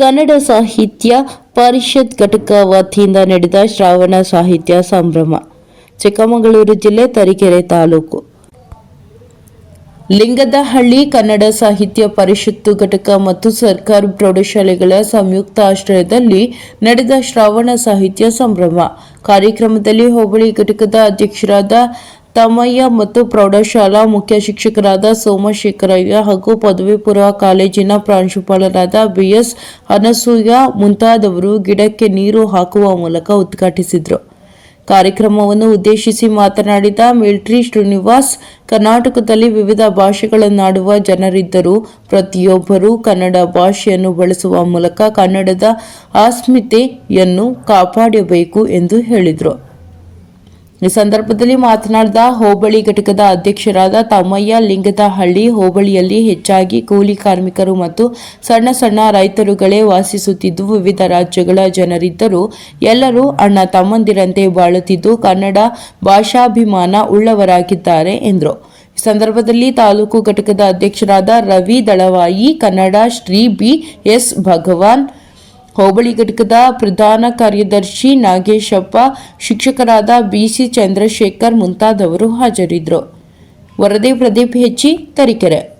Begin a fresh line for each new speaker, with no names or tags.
ಕನ್ನಡ ಸಾಹಿತ್ಯ ಪರಿಷತ್ ಘಟಕ ವತಿಯಿಂದ ನಡೆದ ಶ್ರಾವಣ ಸಾಹಿತ್ಯ ಸಂಭ್ರಮ, ಚಿಕ್ಕಮಗಳೂರು ಜಿಲ್ಲೆ ತರೀಕೆರೆ ತಾಲೂಕು. ಲಿಂಗದಹಳ್ಳಿ ಕನ್ನಡ ಸಾಹಿತ್ಯ ಪರಿಷತ್ತು ಘಟಕ ಮತ್ತು ಸರ್ಕಾರಿ ಪ್ರೌಢಶಾಲೆಗಳ ಸಂಯುಕ್ತ ಆಶ್ರಯದಲ್ಲಿ ನಡೆದ ಶ್ರಾವಣ ಸಾಹಿತ್ಯ ಸಂಭ್ರಮ. ಕಾರ್ಯಕ್ರಮದಲ್ಲಿ ಹೋಬಳಿ ಘಟಕದ ಅಧ್ಯಕ್ಷರಾದ ತಮ್ಮಯ್ಯ ಮತ್ತು ಪ್ರೌಢಶಾಲಾ ಮುಖ್ಯ ಶಿಕ್ಷಕರಾದ ಸೋಮಶೇಖರಯ್ಯ ಹಾಗೂ ಪದವಿ ಪೂರ್ವ ಕಾಲೇಜಿನ ಪ್ರಾಂಶುಪಾಲರಾದ ಬಿಎಸ್ ಅನಸೂಯ ಮುಂತಾದವರು ಗಿಡಕ್ಕೆ ನೀರು ಹಾಕುವ ಮೂಲಕ ಉದ್ಘಾಟಿಸಿದರು. ಕಾರ್ಯಕ್ರಮವನ್ನು ಉದ್ದೇಶಿಸಿ ಮಾತನಾಡಿದ ಮಿಲ್ಟ್ರಿ ಶ್ರೀನಿವಾಸ್, ಕರ್ನಾಟಕದಲ್ಲಿ ವಿವಿಧ ಭಾಷೆಗಳನ್ನಾಡುವ ಜನರಿದ್ದರೂ ಪ್ರತಿಯೊಬ್ಬರೂ ಕನ್ನಡ ಭಾಷೆಯನ್ನು ಬಳಸುವ ಮೂಲಕ ಕನ್ನಡದ ಅಸ್ಮಿತೆಯನ್ನು ಕಾಪಾಡಬೇಕು ಎಂದು ಹೇಳಿದರು. ಈ ಸಂದರ್ಭದಲ್ಲಿ ಮಾತನಾಡಿದ ಹೋಬಳಿ ಘಟಕದ ಅಧ್ಯಕ್ಷರಾದ ತಮ್ಮಯ್ಯ ಲಿಂಗದಹಳ್ಳಿ ಹೋಬಳಿಯಲ್ಲಿ ಹೆಚ್ಚಾಗಿ ಕೂಲಿ ಕಾರ್ಮಿಕರು ಮತ್ತು ಸಣ್ಣ ಸಣ್ಣ ರೈತರುಗಳೇ ವಾಸಿಸುತ್ತಿದ್ದು, ವಿವಿಧ ರಾಜ್ಯಗಳ ಜನರಿದ್ದರೂ ಎಲ್ಲರೂ ಅಣ್ಣ ತಮ್ಮಂದಿರಂತೆ ಬಾಳುತ್ತಿದ್ದು, ಕನ್ನಡ ಭಾಷಾಭಿಮಾನ ಉಳ್ಳವರಾಗಿದ್ದಾರೆ ಎಂದರು. ಈ ಸಂದರ್ಭದಲ್ಲಿ ತಾಲೂಕು ಘಟಕದ ಅಧ್ಯಕ್ಷರಾದ ರವಿ ದಳವಾಯಿ, ಕನ್ನಡ ಶ್ರೀ ಬಿ ಎಸ್ ಭಗವಾನ್ ಹೋಬಳಿ ಘಟಕದ ಪ್ರಧಾನ ಕಾರ್ಯದರ್ಶಿ ನಾಗೇಶಪ್ಪ ಶಿಕ್ಷಕರಾದ ಬಿಸಿ ಚಂದ್ರಶೇಖರ್ ಮುಂತಾದವರು ಹಾಜರಿದ್ದರು. ವರದಿ ಪ್ರದೀಪ್ ಹೆಚ್ಚಿ ತರೀಕೆರೆ.